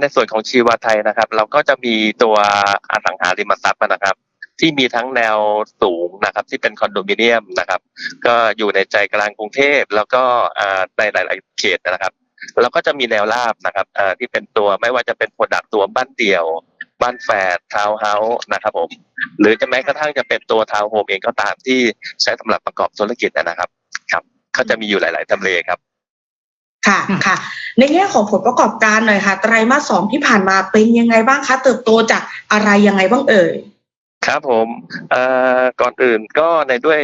ในส่วนของชีวาไทยนะครับ เราก็จะมีตัวอสังหาริมทรัพย์นะครับ ที่มีทั้งแนวสูงนะครับ ที่เป็นคอนโดมิเนียมนะครับ ก็อยู่ในใจกลางกรุงเทพแล้วก็ในหลาย ๆ เขตนะครับแล้วก็จะมีแนวราบนะครับที่เป็นตัวไม่ว่าจะเป็นโปรดักตัวบ้านเดี่ยว บ้านแฝดทาวน์เฮาส์นะครับผม หรือจะแม้กระทั่งจะเป็นตัวทาวน์โฮมเองก็ตามที่ใช้สำหรับประกอบธุรกิจนะครับ ครับก็จะมีอยู่หลาย ๆทำเลครับ ค่ะค่ะ ในแง่ของผลประกอบการหน่อยค่ะ ไตรมาสสองที่ผ่านมาเป็นยังไงบ้างคะ เติบโตจากอะไรยังไงบ้างเอ่ยครับผมเอ่อก่อนอื่นก็ในด้วย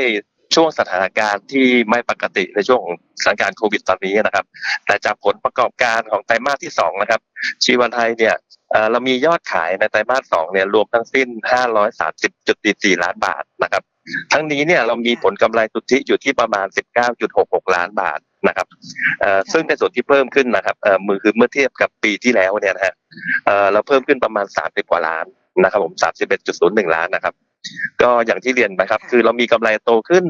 ช่วงสถานการณ์ที่ไม่ปกติในช่วงของสถานการณ์โควิดตอนนี้นะครับ แต่จากผลประกอบการของไตรมาสที่สองนะครับ ชีวันไทยเนี่ยเอ่อเรามียอดขายในไตรมาสสองเนี่ยรวมทั้งสิ้น 530.44 ล้านบาทนะครับ ทั้งนี้เนี่ยเรามีผลกำไรสุทธิอยู่ที่ประมาณ 19.66 ล้านบาทนะครับเอ่อซึ่งในส่วนที่เพิ่มขึ้นนะครับเอ่อมือคือเมื่อเทียบกับปีที่แล้วเนี่ยนะฮะเอ่อเราเพิ่มขึ้นประมาณ 30 กว่าล้านนะครับผม 31.01 ล้านนะครับ ก็อย่างที่เรียนไปครับ คือเรามีกำไรโตขึ้น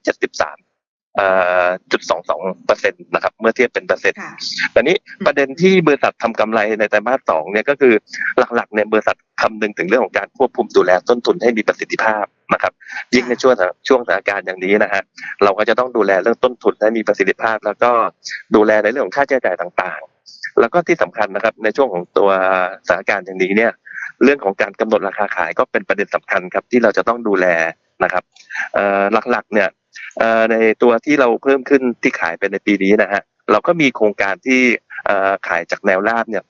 273เอ่อจุดสองสองเปอร์เซ็นต์นะครับ เมื่อเทียบเป็นเปอร์เซ็นต์ค่ะตอนนี้ประเด็นที่บริษัททำกำไรในไตรมาสสองเนี่ยก็คือหลักๆเนี่ยบริษัทคำนึงถึงเรื่องของการควบคุมดูแลต้นทุนให้มีประสิทธิภาพ นะครับ ยิ่งในช่วงช่วงสถานการณ์อย่างนี้นะฮะเราก็จะต้องดูแลเรื่องต้นทุนให้มีประสิทธิภาพ แล้วก็ดูแลในเรื่องของค่าใช้จ่ายต่างๆ แล้วก็ที่สำคัญนะครับในช่วงของตัวสถานการณ์อย่างนี้เนี่ยเรื่องของการกำหนดราคาขายก็เป็นประเด็นสำคัญครับที่เราจะต้องดูแลนะครับเอ่อหลักๆเนี่ยเอ่อในตัวที่เราเพิ่มขึ้นที่ขายไปในปีนี้นะฮะเราก็มีโครงการที่เอ่อขายจากแนวราบเนี่ย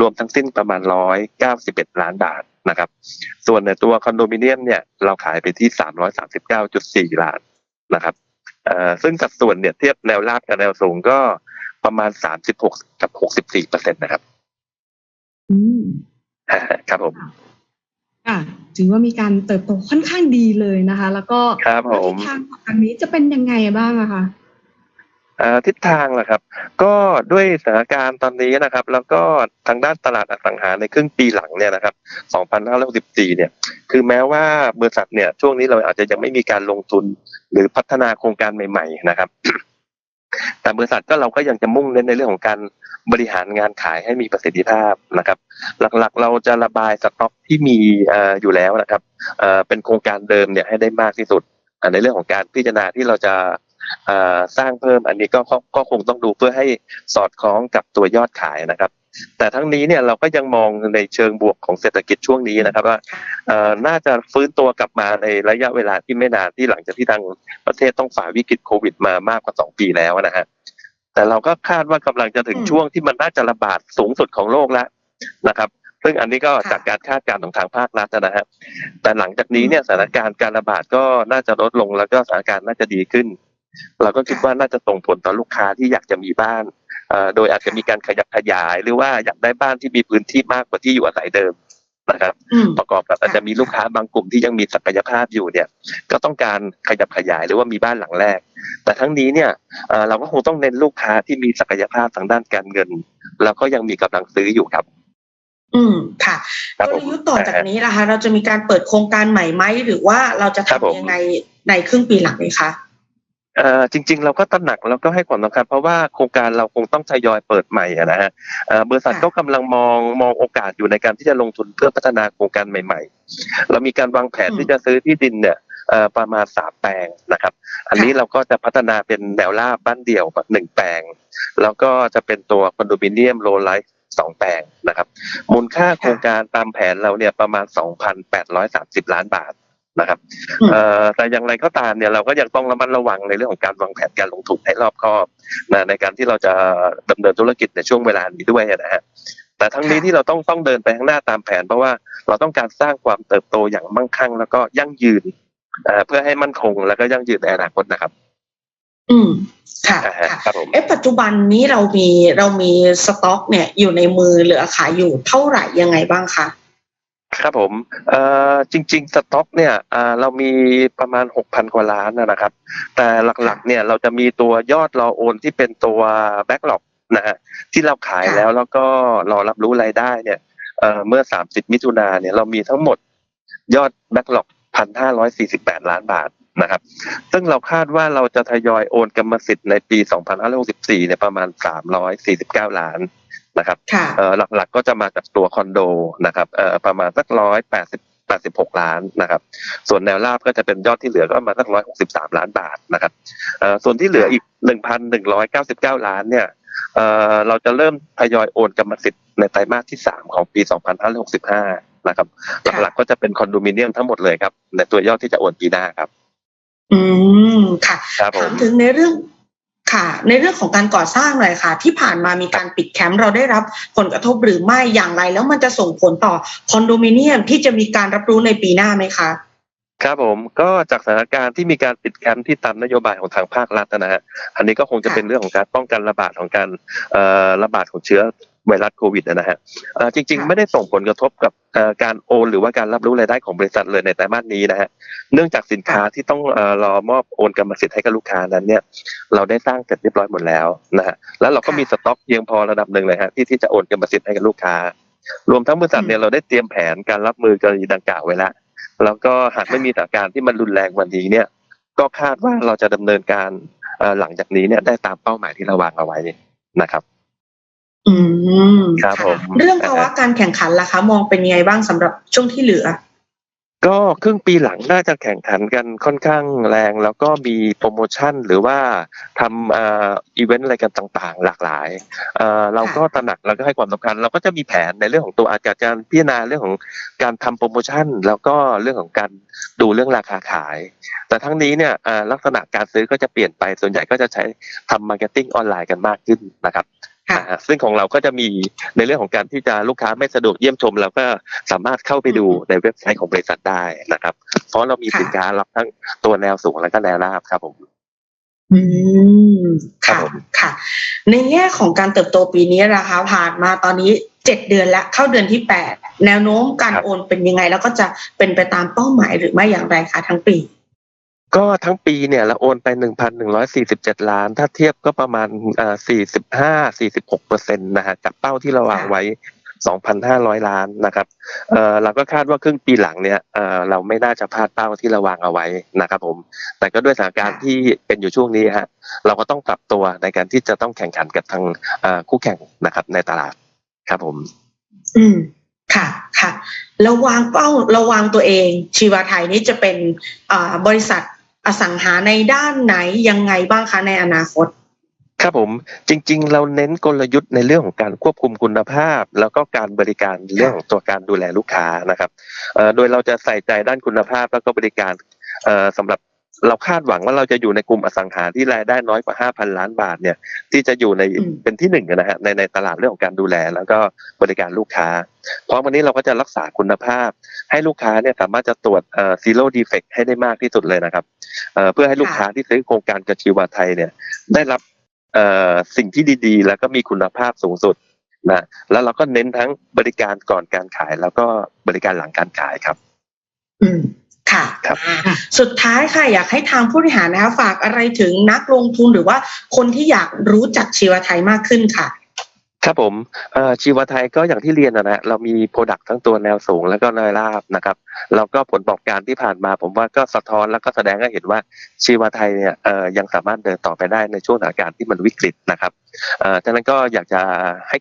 รวมทั้งสิ้นประมาณร้อยเก้าสิบเอ็ดล้านบาท นะครับ ส่วนในตัวคอนโดมิเนียมเนี่ยเราขายไปที่สามร้อยสามสิบเก้าจุดสี่ล้านนะครับเอ่อซึ่งสัดส่วนเนี่ยเทียบแนวราบกับแนวสูงก็ประมาณสามสิบหกกับหกสิบสี่เปอร์เซ็นต์นะครับอืมครับผมค่ะถือว่ามีการเติบโตค่อนข้างดีเลยนะคะ แล้วก็ครับผมทิศทางของอันนี้จะเป็นยังไงบ้างอะคะเอ่อ ทิศทางเหรอครับ ก็ด้วยสถานการณ์ตอนนี้นะครับ แล้วก็ทางด้านตลาดอสังหาในครึ่งปีหลังเนี่ยนะครับ 2564 เนี่ย คือแม้ว่าบริษัทเนี่ยช่วงนี้เราอาจจะยังไม่มีการลงทุนหรือพัฒนาโครงการใหม่ ๆ นะครับ แต่บริษัทก็เราก็ยังจะมุ่งเน้นในเรื่องของการบริหารงานขายให้มีประสิทธิภาพนะครับ หลักๆ เราจะระบายสต็อกที่มีอยู่แล้วนะครับเป็นโครงการเดิมเนี่ยให้ได้มากที่สุดในเรื่องของการพิจารณาที่เราจะ สร้างเพิ่มอันนี้ก็ก็คงต้องดูเพื่อให้สอดคล้องกับตัวยอดขายนะครับ แต่ทั้งนี้เนี่ยเราก็ยังมองในเชิงบวกของเศรษฐกิจช่วงนี้นะครับว่าน่าจะฟื้นตัวกลับมาในระยะเวลาที่ไม่นานที่หลังจากที่ทางประเทศต้องฝ่าวิกฤตโควิดมามากกว่าสองปีแล้วนะฮะแต่เราก็คาดว่ากำลังจะถึงช่วงที่มันน่าจะระบาดสูงสุดของโลกแล้วนะครับซึ่งอันนี้ก็จากการคาดการณ์ของทางภาครัฐนะฮะแต่หลังจากนี้เนี่ยสถานการณ์การระบาดก็น่าจะลดลงแล้วก็สถานการณ์น่าจะดีขึ้น เราก็คิดว่าน่าจะส่งผลต่อลูกค้าที่อยากจะมีบ้านเอ่อโดยอาจจะมีการขยับขยาย หรือว่าอยากได้บ้านที่มีพื้นที่มากกว่าที่อยู่อาศัยเดิมนะครับอืมประกอบกับอาจจะมีลูกค้าบางกลุ่มที่ยังมีศักยภาพอยู่เนี่ย ก็ต้องการขยับขยายหรือว่ามีบ้านหลังแรก แต่ทั้งนี้เนี่ยเอ่อเราก็คงต้องเน้นลูกค้าที่มีศักยภาพทางด้านการเงิน แล้วก็ยังมีกำลังซื้ออยู่ครับ อืมค่ะครักบลผมยุทธ์ต่อจากนี้นะคะ เราจะมีการเปิดโครงการใหม่ไหมหรือว่าเราจะครับผมทำยังไงในครึ่งปีหลังนี้คะเอ่อ จริง ๆ เราก็ตระหนักแล้วก็ให้ความสำคัญเพราะว่าโครงการเราคงต้องทยอยเปิดใหม่อะนะฮะเอ่อบริษัทค่ะก็กำลังมองมองโอกาสอยู่ในการที่จะลงทุนเพื่อพัฒนาโครงการใหม่ ๆ เรามีการวางแผนอืมที่จะซื้อที่ดินเนี่ยเอ่อประมาณสามแปลงนะครับ อันนี้เราก็จะพัฒนาเป็นแนวราบบ้านเดี่ยวแบบหนึ่งแปลง แล้วก็จะเป็นตัวคอนโดมิเนียมโลไลท์สองแปลงนะครับ มูลค่าโครงการตามแผนเราเนี่ยประมาณ2,830ล้านบาท นะครับอืมเอ่อแต่อย่างไรก็ตามเนี่ยเราก็ยังต้องระมัดระวังในเรื่องของการวางแผนการลงทุนให้รอบคอบนะในการที่เราจะดำเนินธุรกิจในช่วงเวลานี้ด้วยนะฮะแต่ทั้งนี้ค่ะที่เราต้องต้องเดินไปข้างหน้าตามแผน เพราะว่าเราต้องการสร้างความเติบโตอย่างมั่งคั่ง แล้วก็ยั่งยืนเอ่อเพื่อให้มั่นคงแล้วก็ยั่งยืนในอนาคตนะครับ อืมค่ะอ่าฮะค่ะครับผมเอ๊ะปัจจุบันนี้เรามีเรามีสต็อก เนี่ยอยู่ในมือเหลือขายอยู่เท่าไหร่ยังไงบ้างคะ ครับผมเอ่อจริง ๆ สต็อกเนี่ยอ่าเรามีประมาณ 6,000 กว่าล้านนะนะครับ แต่หลักๆเนี่ยเราจะมีตัวยอดรอโอนที่เป็นตัวแบ็กหลอกนะฮะที่เราขายค่ะแล้วแล้วก็รอรับรู้รายได้เนี่ยเอ่อเมื่อ 30 มิถุนาเนี่ยเรามีทั้งหมดยอดแบ็กหลอก1,548 ล้านบาทนะครับ ซึ่งเราคาดว่าเราจะทยอยโอนกรรมสิทธิ์ในปี 2564เนี่ยประมาณ 349 ล้าน นะครับค่ะเอ่อหลักๆก็จะมาจากตัวคอนโดนะครับเอ่อประมาณสักร้อยแปดสิบแปดสิบหกล้านนะครับ ส่วนแนวราบก็จะเป็นยอดที่เหลือก็ประมาณสักร้อยหกสิบสามล้านบาทนะครับเอ่อส่วนที่เหลืออีกหนึ่งพันหนึ่งร้อยเก้าสิบเก้าล้านเนี่ยเอ่อเราจะเริ่มทยอยโอนกรรมสิทธิ์ในไตรมาสที่สามของปีสองพันห้าร้อยหกสิบห้านะครับค่ะหลักๆก็จะเป็นคอนโดมิเนียมทั้งหมดเลยครับในตัวยอดที่จะโอนปีหน้าครับ อืม ค่ะครับผถามมถึงในเรื่อง ค่ะ ในเรื่องของการก่อสร้างหน่อยค่ะ ที่ผ่านมามีการปิดแคมป์เราได้รับผลกระทบหรือไม่อย่างไร แล้วมันจะส่งผลต่อคอนโดมิเนียมที่จะมีการรับรู้ในปีหน้าไหมคะครับผมก็จากสถานการณ์ที่มีการปิดแคมป์ที่ตามนโยบายของทางภาครัฐนะฮะอันนี้ก็คงจะค่ะเป็นเรื่องของการป้องกันระบาดของการเอ่อระบาดของเชื้อ ไวรัสโควิดนะฮะเอ่อจริง ๆ ไม่ได้ส่งผลกระทบกับเอ่อการโอนหรือว่าการรับรู้รายได้ของบริษัทเลยในไตรมาสนี้นะฮะเนื่องจากสินค้าที่ต้องเอ่อรอมอบโอนกรรมสิทธิ์ให้กับลูกค้านั้นเนี่ยเราได้สร้างเสร็จเรียบร้อยหมดแล้วนะฮะแล้วเราก็มีสต็อกเพียงพอระดับหนึ่งเลยฮะที่ที่จะโอนกรรมสิทธิ์ให้กับลูกค้า รวมทั้งบริษัทเนี่ยเราได้เตรียมแผนการรับมือกรณีดังกล่าวไว้แล้วแล้วก็หากไม่มีสถานการณ์ที่มันรุนแรงวันนี้เนี่ยก็คาดว่าเราจะดำเนินการเอ่อหลังจากนี้เนี่ยได้ตามเป้าหมายที่เราวางเอาไว้นะครับ อืมครับะผมเรื่องภาวะการแข่งขันล่ะคะ มองเป็นยังไงบ้างสำหรับช่วงที่เหลือ ก็ครึ่งปีหลังน่าจะแข่งขันกันค่อนข้างแรง แล้วก็มีโปรโมชั่นหรือว่าทำเอ่ออีเวนต์อะไรกันต่างๆ หลากหลายเอ่อเราก็ตระหนักแล้วก็ให้ความสำคัญ เราก็จะมีแผนในเรื่องของตัวอาจจะการพิจารณาเรื่องของการทำโปรโมชั่น แล้วก็เรื่องของการดูเรื่องราคาขาย แต่ทั้งนี้เนี่ยเอ่อลักษณะการซื้อก็จะเปลี่ยนไปส่วนใหญ่ก็จะใช้ทำมาร์เก็ตติ้งออนไลน์กันมากขึ้นนะครับค่ะนะฮะ ซึ่งของเราก็จะมีในเรื่องของการที่จะลูกค้าไม่สะดวกเยี่ยมชม เราก็สามารถเข้าไปดูในเว็บไซต์ของบริษัทได้นะครับ เพราะเรามีค่ะสินค้ารับทั้งตัวแนวสูงและก็แนวราบครับผมอืมครัค่ะบผมค่ะ ในแง่ของการเติบโตปีนี้นะคะผ่านมาตอนนี้เจ็ดเดือนแล้วเข้าเดือนที่แปดแนวโน้มการโอนเป็นยังไง แล้วก็จะเป็นไปตามเป้าหมายหรือไม่อย่างไรคะทั้งปี ก็ทั้งปีเนี่ยเราโอนไป 1,147 ล้าน ถ้าเทียบก็ประมาณอ่อ45 46เปอร์เซ็นต์นะฮะจากเป้าที่เราวางไว้ 2,500 ล้านนะครับเออเราก็คาดว่าครึ่งปีหลังเนี่ยเออเราไม่น่าจะพลาดเป้าที่เราวางเอาไว้นะครับผม แต่ก็ด้วยสถานการณ์ที่เป็นอยู่ช่วงนี้ฮะเราก็ต้องปรับตัวในการที่จะต้องแข่งขันกับทางอ่อคู่แข่งนะครับในตลาดครับผม อืมค่ะค่ะเราวางเป้าเราวางตัวเอง ชีวาไทยนี้จะเป็นอ่าบริษัท อสังหาในด้านไหนยังไงบ้างคะในอนาคต ครับผมจริง ๆ เราเน้นกลยุทธ์ในเรื่องของการควบคุมคุณภาพ แล้วก็การบริการเรื่องของตัวการดูแลลูกค้านะครับเอ่อโดยเราจะใส่ใจด้านคุณภาพแล้วก็บริการเอ่อสำหรับเราคาดหวังว่าเราจะอยู่ในกลุ่มอสังหาที่รายได้น้อยกว่า 5,000 ล้านบาทเนี่ย ที่จะอยู่ในอืมเป็นที่หนึ่งนะฮะในในตลาดเรื่องของการดูแล แล้วก็บริการลูกค้า เพราะวันนี้เราก็จะรักษาคุณภาพ ให้ลูกค้าเนี่ยสามารถจะตรวจเอ่อ zero defect ให้ได้มากที่สุดเลยนะครับ เอ่อเพื่อให้ลูกค้าที่ซื้อโครงการกับชีวาไทยเนี่ย ได้รับเอ่อสิ่งที่ดีๆ แล้วก็มีคุณภาพสูงสุดนะแล้วเราก็เน้นทั้งบริการก่อนการขาย แล้วก็บริการหลังการขายครับ อืมค่ะครับอ่าสุดท้ายค่ะอยากให้ทางผู้บริหารนะคะฝากอะไรถึงนักลงทุนหรือว่าคนที่อยากรู้จักชีวไทยมากขึ้นค่ะ ครับผมชีวไทยก็อย่างที่เรียนนะฮะเรามีโปรดักต์ทั้งตัวแนวสูงแล้วก็แนวราบนะครับแล้วก็ผลประกอบการที่ผ่านมา ผมว่าก็สะท้อนแล้วก็แสดงให้เห็นว่าชีวไทยเนี่ยยังสามารถเดินต่อไปได้ในช่วงสถานการณ์ที่มันวิกฤตนะครับฉะนั้นก็อยากจะให้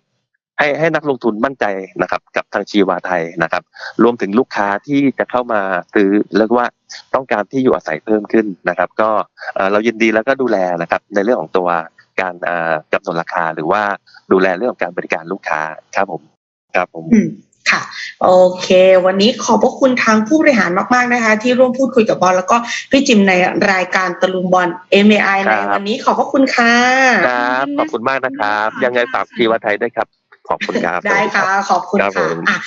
ให้ให้นักลงทุนมั่นใจนะครับกับทางชีวาไทยนะครับ รวมถึงลูกค้าที่จะเข้ามาซื้อเรียกว่าต้องการที่อยู่อาศัยเพิ่มขึ้นนะครับ ก็เอ่อเรายินดีแล้วก็ดูแลนะครับในเรื่องของตัว การเอ่อกำหนดราคาหรือว่าดูแลเรื่องของการบริการลูกค้าครับผมครับผมอืมค่ะ โอเค วันนี้ขอบพระคุณทางผู้บริหารมากๆนะคะ ที่ร่วมพูดคุยกับบอลแล้วก็พี่จิมในรายการตะลุมบอล MAI ครัในบวันนี้ขอบพระคุณค่ะครับขอบคุณมากนะครับ ยังไงฝากชีวาไทยด้วยครับ ขอบคุณครับ ได้ค่ะ ขอบคุณครับผค่ะมอะ